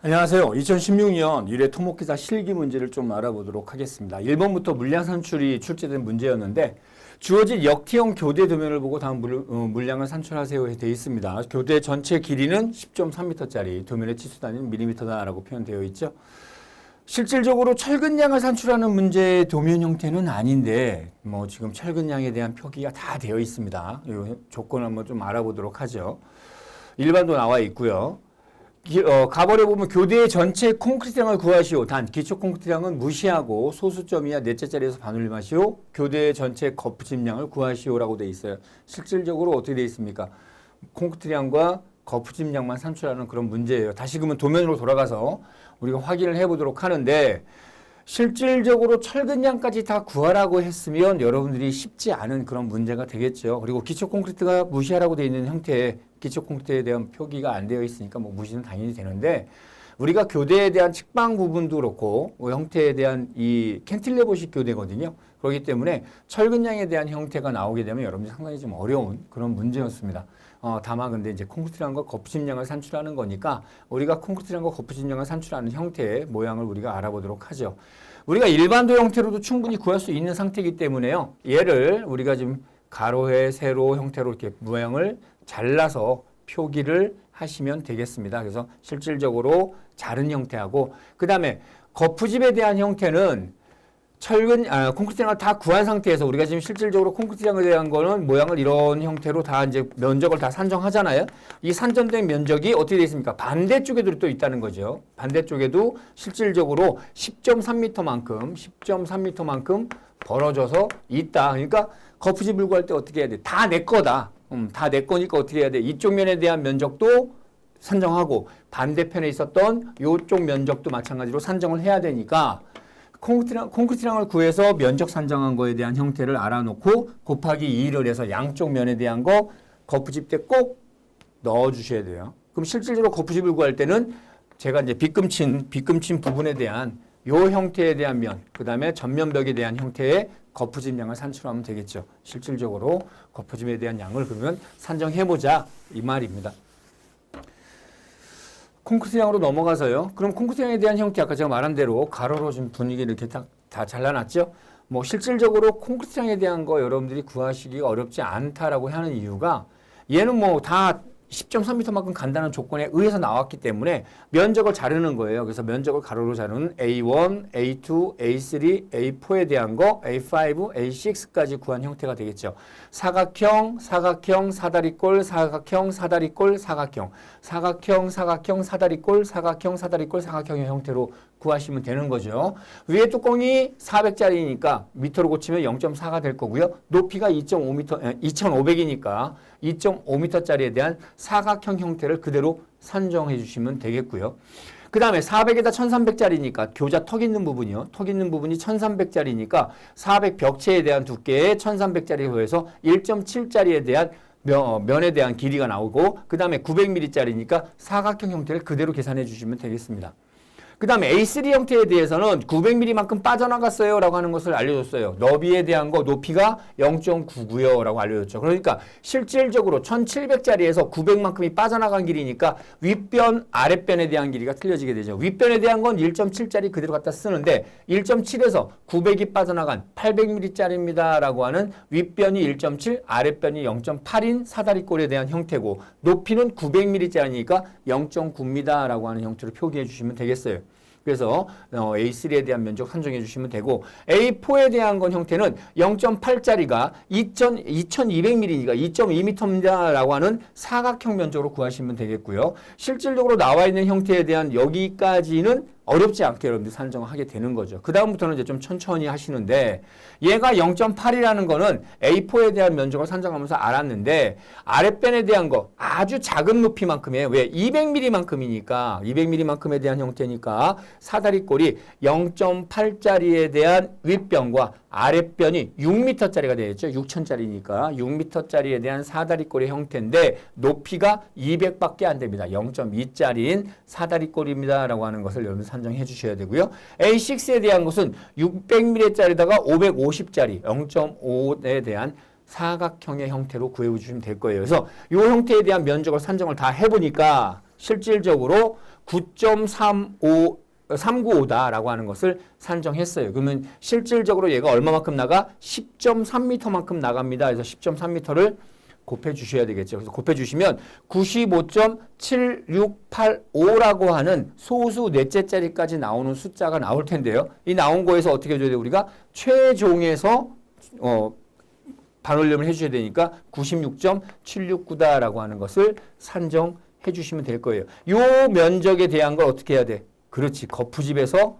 안녕하세요. 2016년 1회 토목기사 실기 문제를 좀 알아보도록 하겠습니다. 1번부터 물량 산출이 출제된 문제였는데 주어진 역티형 교대 도면을 보고 다음 물, 어, 물량을 산출하세요 되어 있습니다. 교대 전체 길이는 10.3m짜리 도면의 치수 단위는 밀리미터다라고 표현되어 있죠. 실질적으로 철근량을 산출하는 문제의 도면 형태는 아닌데 뭐 지금 철근량에 대한 표기가 다 되어 있습니다. 이 조건 한번 좀 알아보도록 하죠. 일반도 나와 있고요. 기- 어, 가벌에 보면 교대 전체 콘크리트량을 구하시오. 단 기초 콘크리트량은 무시하고 소수점이야 넷째 자리에서 반올림하시오. 교대 전체 거푸짐량을 구하시오라고 돼 있어요. 실질적으로 어떻게 돼 있습니까? 콘크리트량과 거푸짐량만 산출하는 그런 문제예요. 다시 그러면 도면으로 돌아가서 우리가 확인을 해보도록 하는데 실질적으로 철근량까지 다 구하라고 했으면 여러분들이 쉽지 않은 그런 문제가 되겠죠. 그리고 기초 콘크리트가 무시하라고 되어 있는 형태의 기초 콘크리트에 대한 표기가 안 되어 있으니까 뭐 무시는 당연히 되는데 우리가 교대에 대한 측방 부분도 그렇고 뭐 형태에 대한 이 캔틸레버식 교대거든요. 그렇기 때문에 철근량에 대한 형태가 나오게 되면 여러분들 상당히 좀 어려운 그런 문제였습니다. 어, 다만 근데 이제 콘크리트량과 거푸짐량을 산출하는 거니까 우리가 콘크리트량과 거푸짐량을 산출하는 형태의 모양을 우리가 알아보도록 하죠. 우리가 일반도 형태로도 충분히 구할 수 있는 상태이기 때문에요. 얘를 우리가 지금 가로회, 세로 형태로 이렇게 모양을 잘라서 표기를 하시면 되겠습니다. 그래서 실질적으로 자른 형태하고 그 다음에 거푸집에 대한 형태는 철근 아, 콘크리트량을 다 구한 상태에서 우리가 지금 실질적으로 콘크리트량에 대한 거는 모양을 이런 형태로 다 이제 면적을 다 산정하잖아요. 이 산정된 면적이 어떻게 되어 있습니까? 반대쪽에도 또 있다는 거죠. 반대쪽에도 실질적으로 10.3m만큼 10.3m만큼 벌어져서 있다. 그러니까 거푸집을 구할 때 어떻게 해야 돼? 다 내 거다. 음, 다 내 거니까 어떻게 해야 돼? 이쪽 면에 대한 면적도 산정하고 반대편에 있었던 이쪽 면적도 마찬가지로 산정을 해야 되니까 콘크리트랑, 콘크리트량을 구해서 면적 산정한 거에 대한 형태를 알아놓고 곱하기 2를 해서 양쪽 면에 대한 거 거푸집 때 꼭 넣어 주셔야 돼요. 그럼 실질적으로 거푸집을 구할 때는 제가 이제 빗금친 빗금친 부분에 대한 요 형태에 대한 면, 그 다음에 전면벽에 대한 형태의 거푸집량을 산출하면 되겠죠. 실질적으로 거푸집에 대한 양을 그러면 산정해 보자 이 말입니다. 콘크리트량으로 넘어가서요. 그럼 콘크리트량에 대한 형태 아까 제가 말한 대로 가로로 지금 분위기를 이렇게 다, 다 잘라놨죠. 뭐 실질적으로 콘크리트량에 대한 거 여러분들이 구하시기가 어렵지 않다라고 하는 이유가 얘는 뭐 다 10.3m만큼 간다는 조건에 의해서 나왔기 때문에 면적을 자르는 거예요. 그래서 면적을 가로로 자르는 A1, A2, A3, A4에 대한 거 A5, A6까지 구한 형태가 되겠죠. 사각형, 사각형, 사다리꼴, 사각형, 사다리꼴, 사각형, 사각형, 사각형, 사다리꼴, 사각형, 사다리꼴, 사각형의 형태로 구하시면 되는 거죠. 위에 뚜껑이 400짜리니까 미터로 고치면 0.4가 될 거고요. 높이가 2.5m, 2,500이니까 2.5m짜리에 대한 사각형 형태를 그대로 산정해 주시면 되겠고요. 그 다음에 400에다 1300짜리니까 교자 턱 있는 부분이요. 턱 있는 부분이 1300짜리니까 400 벽체에 대한 두께에 1300짜리로 해서 1.7짜리에 대한 면, 면에 대한 길이가 나오고 그 다음에 900mm짜리니까 사각형 형태를 그대로 계산해 주시면 되겠습니다. 그 다음에 A3 형태에 대해서는 900mm만큼 빠져나갔어요 라고 하는 것을 알려줬어요. 너비에 대한 거 높이가 0.99요 라고 알려줬죠. 그러니까 실질적으로 1700짜리에서 900만큼이 빠져나간 길이니까 윗변, 아랫변에 대한 길이가 틀려지게 되죠. 윗변에 대한 건 1.7짜리 그대로 갖다 쓰는데 1.7에서 900이 빠져나간 800mm짜리입니다 라고 하는 윗변이 1.7, 아랫변이 0.8인 사다리꼴에 대한 형태고 높이는 900mm짜리니까 0.9입니다 라고 하는 형태로 표기해 주시면 되겠어요. 그래서 어, A3에 대한 면적 산정해 주시면 되고 A4에 대한 건 형태는 0.8짜리가 2,000, 2200mm니까 2.2m입니다라고 하는 사각형 면적으로 구하시면 되겠고요. 실질적으로 나와 있는 형태에 대한 여기까지는 어렵지 않게 여러분들 산정하게 되는 거죠. 그 다음부터는 이제 좀 천천히 하시는데 얘가 0.8이라는 거는 A4에 대한 면적을 산정하면서 알았는데 아랫변에 대한 거 아주 작은 높이만큼에 왜 200mm만큼이니까 200mm만큼에 대한 형태니까 사다리꼴이 0.8짜리에 대한 윗변과 아랫변이 6m짜리가 되겠죠. 6천짜리니까 6m짜리에 대한 사다리꼴의 형태인데 높이가 200밖에 안 됩니다. 0.2짜리인 사다리꼴입니다라고 하는 것을 여러분 산 정해 주셔야 되고요. A6에 대한 것은 600mm짜리다가 550짜리 0.5에 대한 사각형의 형태로 구해 주시면 될 거예요. 그래서 이 형태에 대한 면적을 산정을 다 해보니까 실질적으로 9.35 395다라고 하는 것을 산정했어요. 그러면 실질적으로 얘가 얼마만큼 나가? 10.3m만큼 나갑니다. 그래서 10.3m를 곱해 주셔야 되겠죠. 그래서 곱해 주시면 95.7685라고 하는 소수 넷째 자리까지 나오는 숫자가 나올 텐데요. 이 나온 거에서 어떻게 해줘야 돼요? 우리가 최종에서 어 반올림을 해주셔야 되니까 96.769다라고 하는 것을 산정해 주시면 될 거예요. 요 면적에 대한 걸 어떻게 해야 돼? 그렇지. 거푸집에서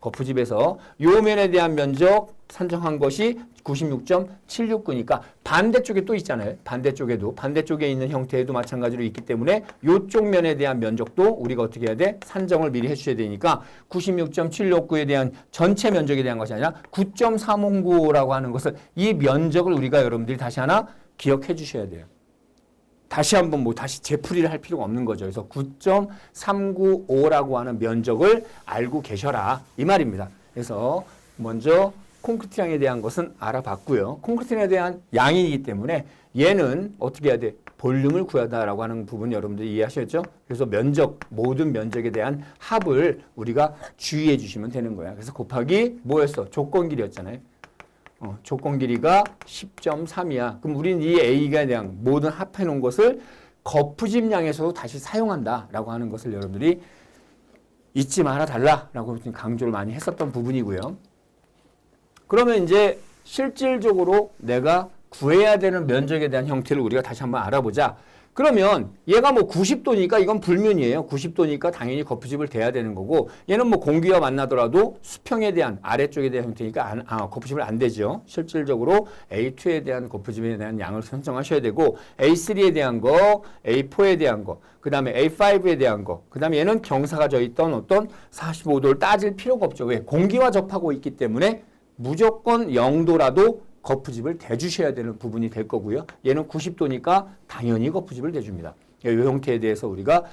거푸집에서 요 면에 대한 면적 산정한 것이 96.769니까 반대쪽에 또 있잖아요. 반대쪽에도 반대쪽에 있는 형태에도 마찬가지로 있기 때문에 요쪽 면에 대한 면적도 우리가 어떻게 해야 돼? 산정을 미리 해 주셔야 되니까 96.769에 대한 전체 면적에 대한 것이 아니라 9.309라고 하는 것을 이 면적을 우리가 여러분들이 다시 하나 기억해 주셔야 돼요. 다시 한번 뭐 다시 재풀이를 할 필요가 없는 거죠. 그래서 9.395라고 하는 면적을 알고 계셔라 이 말입니다. 그래서 먼저 콘크리트량에 대한 것은 알아봤고요. 콘크리트량에 대한 양이기 때문에 얘는 어떻게 해야 돼? 볼륨을 구하다라고 하는 부분 여러분들이 이해하셨죠? 그래서 면적 모든 면적에 대한 합을 우리가 주의해 주시면 되는 거야. 그래서 곱하기 뭐였어? 조건 길이였잖아요. 어, 조건 길이가 10.3이야. 그럼 우리는 이 A가 대한 모든 합해 놓은 것을 거푸집량에서도 다시 사용한다라고 하는 것을 여러분들이 잊지 말아 달라라고 강조를 많이 했었던 부분이고요. 그러면 이제 실질적으로 내가 구해야 되는 면적에 대한 형태를 우리가 다시 한번 알아보자. 그러면 얘가 뭐 90도니까 이건 불면이에요. 90도니까 당연히 거푸집을 대야 되는 거고 얘는 뭐 공기와 만나더라도 수평에 대한 아래쪽에 대한 형태니까 안, 아, 거푸집을 안 되죠. 실질적으로 A2에 대한 거푸집에 대한 양을 설정하셔야 되고 A3에 대한 거, A4에 대한 거, 그 다음에 A5에 대한 거, 그 다음에 얘는 경사가 져 있던 어떤 45도를 따질 필요가 없죠. 왜? 공기와 접하고 있기 때문에 무조건 0도라도 거푸집을 대주셔야 되는 부분이 될 거고요. 얘는 90도니까 당연히 거푸집을 대줍니다. 이 형태에 대해서 우리가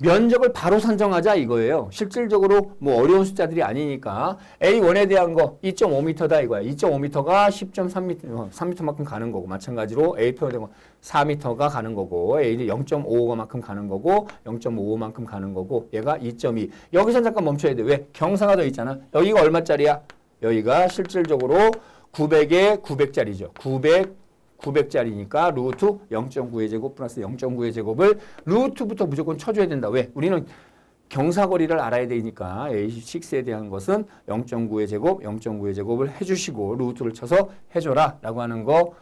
면적을 바로 산정하자 이거예요. 실질적으로 뭐 어려운 숫자들이 아니니까 A1에 대한 거 2.5m다 이거야. 2.5m가 10.3m, 3m만큼 가는 거고 마찬가지로 A2에 대한 거 4m가 가는 거고 A는 0.55만큼 가는 거고 0.55만큼 가는 거고 얘가 2.2. 여기서 잠깐 멈춰야 돼. 왜? 경사가 더 있잖아. 여기가 얼마짜리야? 여기가 실질적으로 900에 900짜리죠. 900, 900짜리니까 루트 0.9의 제곱 플러스 0.9의 제곱을 루트부터 무조건 쳐줘야 된다. 왜? 우리는 경사거리를 알아야 되니까 A6에 대한 것은 0.9의 제곱, 0.9의 제곱을 해주시고 루트를 쳐서 해줘라 라고 하는 거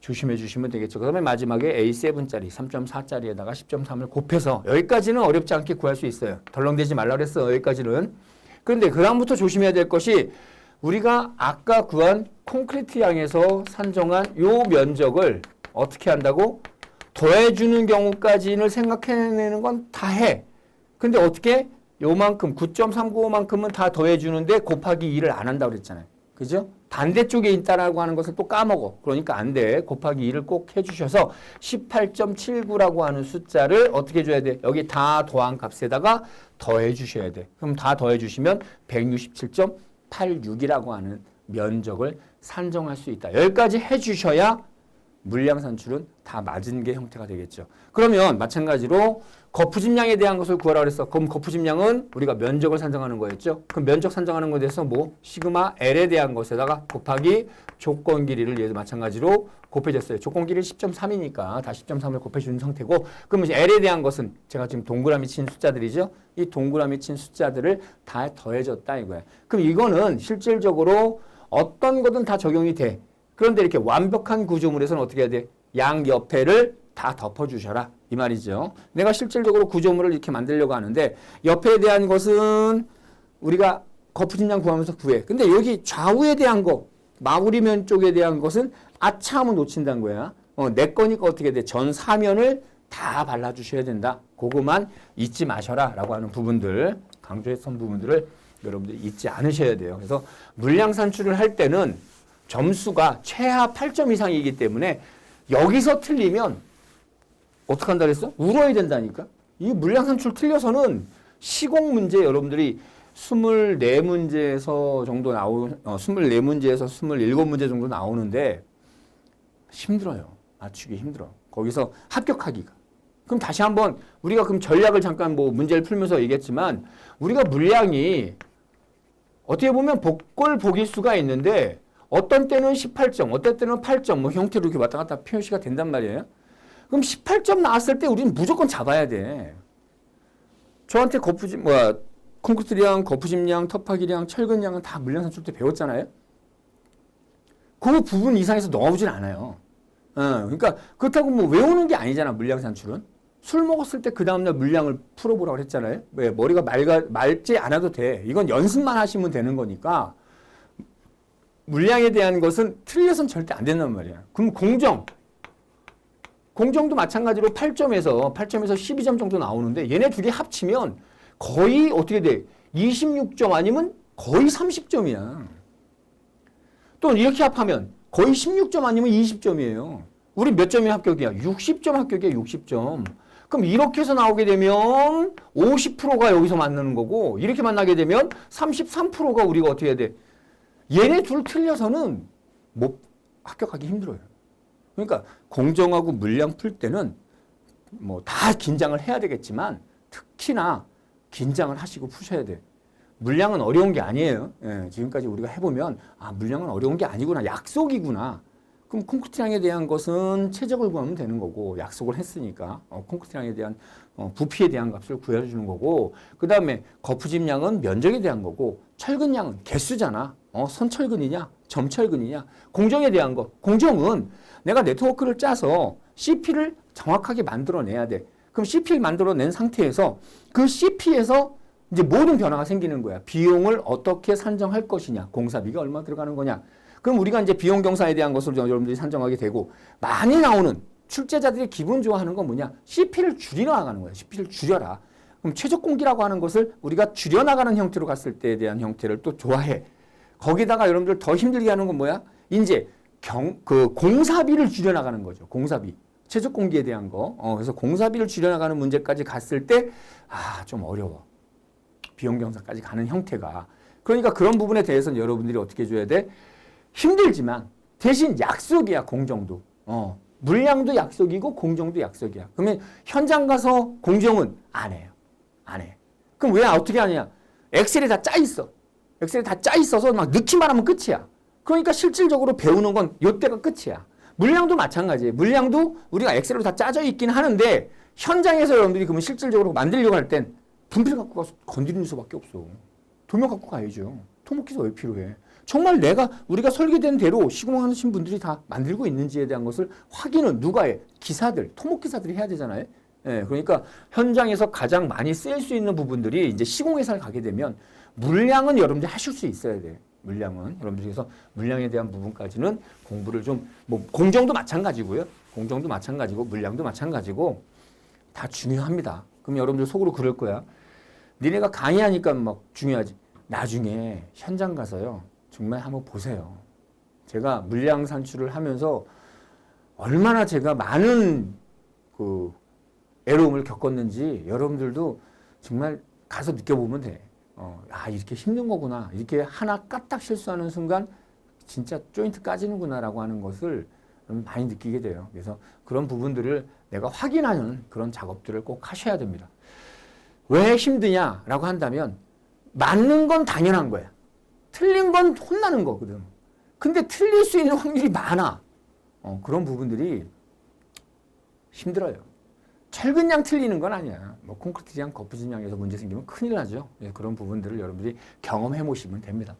조심해 주시면 되겠죠. 그 다음에 마지막에 A7짜리 3.4짜리에다가 10.3을 곱해서 여기까지는 어렵지 않게 구할 수 있어요. 덜렁대지 말라 그랬어 여기까지는. 그런데 그 다음부터 조심해야 될 것이 우리가 아까 구한 콘크리트 양에서 산정한 요 면적을 어떻게 한다고? 더해주는 경우까지는 생각해내는 건 다 해. 근데 어떻게? 요만큼 9.395만큼은 다 더해주는데 곱하기 2를 안 한다고 그랬잖아요. 그죠? 반대쪽에 있다라고 하는 것을 또 까먹어. 그러니까 안 돼. 곱하기 2를 꼭 해주셔서 18.79라고 하는 숫자를 어떻게 해줘야 돼? 여기 다 더한 값에다가 더해 주셔야 돼. 그럼 다 더해 주시면 167.86이라고 하는 면적을 산정할 수 있다. 여기까지 해 주셔야 물량 산출은 다 맞은 게 형태가 되겠죠. 그러면 마찬가지로 거푸집량에 대한 것을 구하라 그랬어. 그럼 거푸집량은 우리가 면적을 산정하는 거였죠. 그럼 면적 산정하는 것에 대해서 뭐 시그마 L에 대한 것에다가 곱하기 조건 길이를 얘도 마찬가지로 곱해졌어요. 조건 길이 10.3이니까 다 10.3을 곱해주는 상태고 그러면 이제 L에 대한 것은 제가 지금 동그라미 친 숫자들이죠. 이 동그라미 친 숫자들을 다 더해졌다 이거야. 그럼 이거는 실질적으로 어떤 거든 다 적용이 돼. 그런데 이렇게 완벽한 구조물에서는 어떻게 해야 돼? 양 옆에를 다 덮어주셔라. 이 말이죠. 내가 실질적으로 구조물을 이렇게 만들려고 하는데 옆에 대한 것은 우리가 거푸진량 구하면서 구해. 근데 여기 좌우에 대한 거, 마무리면 쪽에 대한 것은 아차하면 놓친다는 거야. 어, 내 거니까 어떻게 돼? 전 사면을 다 발라주셔야 된다. 그거만 잊지 마셔라. 라고 하는 부분들, 강조했던 부분들을 여러분들이 잊지 않으셔야 돼요. 그래서 물량 산출을 할 때는 점수가 최하 8점 이상이기 때문에 여기서 틀리면 어떻게 한다 그랬어? 울어야 된다니까. 이 물량 산출 틀려서는 시공 문제 여러분들이 24문제에서 정도 나오 어, 24문제에서 27문제 정도 나오는데 힘들어요. 맞추기 힘들어. 거기서 합격하기가. 그럼 다시 한번 우리가 그럼 전략을 잠깐 뭐 문제를 풀면서 얘기했지만 우리가 물량이 어떻게 보면 복골 복일 수가 있는데 어떤 때는 18점, 어떤 때는 8점 뭐 형태로 이렇게 왔다 갔다 표시가 된단 말이에요. 그럼 18점 나왔을 때 우리는 무조건 잡아야 돼. 저한테 거푸집 뭐야 콘크리트량, 거푸집량, 터파기량, 철근량은 다 물량 산출 때 배웠잖아요. 그 부분 이상에서 넘어오질 않아요. 어, 그러니까 그렇다고 뭐 외우는 게 아니잖아 물량 산출은. 술 먹었을 때 그 다음날 물량을 풀어보라고 그랬잖아요. 왜 머리가 맑아, 맑지 않아도 돼. 이건 연습만 하시면 되는 거니까 물량에 대한 것은 틀려선 절대 안 된단 말이야. 그럼 공정. 공정도 마찬가지로 8점에서 8점에서 12점 정도 나오는데 얘네 둘이 합치면 거의 어떻게 돼? 26점 아니면 거의 30점이야. 또 이렇게 합하면 거의 16점 아니면 20점이에요. 우리 몇 점이 합격이야? 60점 합격이야, 60점. 그럼 이렇게 해서 나오게 되면 50%가 여기서 만나는 거고 이렇게 만나게 되면 33%가 우리가 어떻게 해야 돼? 얘네 둘 틀려서는 못 합격하기 힘들어요. 그러니까 공정하고 물량 풀 때는 뭐 다 긴장을 해야 되겠지만 특히나 긴장을 하시고 푸셔야 돼. 물량은 어려운 게 아니에요. 예, 지금까지 우리가 해보면 아 물량은 어려운 게 아니구나 약속이구나. 그럼 콘크리트량에 대한 것은 최적을 구하면 되는 거고 약속을 했으니까 어, 콘크리트량에 대한 어, 부피에 대한 값을 구해주는 거고 그 다음에 거푸집량은 면적에 대한 거고 철근량은 개수잖아. 어, 선철근이냐 점철근이냐 공정에 대한 거 공정은 내가 네트워크를 짜서 CP를 정확하게 만들어내야 돼. 그럼 CP를 만들어낸 상태에서 그 CP에서 이제 모든 변화가 생기는 거야. 비용을 어떻게 산정할 것이냐, 공사비가 얼마 들어가는 거냐. 그럼 우리가 이제 비용 경사에 대한 것을 여러분들이 산정하게 되고 많이 나오는 출제자들이 기분 좋아하는 건 뭐냐? CP를 줄여나가는 거야. CP를 줄여라. 그럼 최적 공기라고 하는 것을 우리가 줄여나가는 형태로 갔을 때에 대한 형태를 또 좋아해. 거기다가 여러분들 더 힘들게 하는 건 뭐야? 이제 경, 그 공사비를 줄여나가는 거죠. 공사비. 최적 공기에 대한 거. 어, 그래서 공사비를 줄여나가는 문제까지 갔을 때, 아, 좀 어려워. 비용 경사까지 가는 형태가. 그러니까 그런 부분에 대해서는 여러분들이 어떻게 해줘야 돼? 힘들지만 대신 약속이야, 공정도. 어, 물량도 약속이고 공정도 약속이야. 그러면 현장 가서 공정은 안 해요. 안 해. 그럼 왜 어떻게 하냐? 엑셀에 다짜 있어. 엑셀에 다짜 있어서 막 넣기만 하면 끝이야. 그러니까 실질적으로 배우는 건 요때가 끝이야. 물량도 마찬가지예요. 물량도 우리가 엑셀로 다 짜져 있긴 하는데 현장에서 여러분들이 그러면 실질적으로 만들려고 할 땐 분필 갖고 가서 건드리는 수밖에 없어. 도면 갖고 가야죠. 토목기사 왜 필요해? 정말 내가 우리가 설계된 대로 시공하신 분들이 다 만들고 있는지에 대한 것을 확인은 누가 해? 기사들, 토목기사들이 해야 되잖아요. 예, 그러니까 현장에서 가장 많이 쓰일 수 있는 부분들이 이제 시공 회사를 가게 되면 물량은 여러분들이 하실 수 있어야 돼. 물량은 여러분들이 그래서 물량에 대한 부분까지는 공부를 좀 뭐 공정도 마찬가지고요. 공정도 마찬가지고 물량도 마찬가지고 다 중요합니다. 그럼 여러분들 속으로 그럴 거야. 니네가 강의하니까 막 중요하지. 나중에 현장 가서요. 정말 한번 보세요. 제가 물량 산출을 하면서 얼마나 제가 많은 그 애로움을 겪었는지 여러분들도 정말 가서 느껴보면 돼. 어, 아, 이렇게 힘든 거구나. 이렇게 하나 까딱 실수하는 순간 진짜 조인트 까지는구나라고 하는 것을 많이 느끼게 돼요. 그래서 그런 부분들을 내가 확인하는 그런 작업들을 꼭 하셔야 됩니다. 왜 힘드냐라고 한다면 맞는 건 당연한 거야. 틀린 건 혼나는 거거든. 근데 틀릴 수 있는 확률이 많아. 어, 그런 부분들이 힘들어요. 철근량 틀리는 건 아니야. 뭐 콘크리트량, 거푸진량에서 문제 생기면 큰일 나죠. 예, 그런 부분들을 여러분들이 경험해 보시면 됩니다.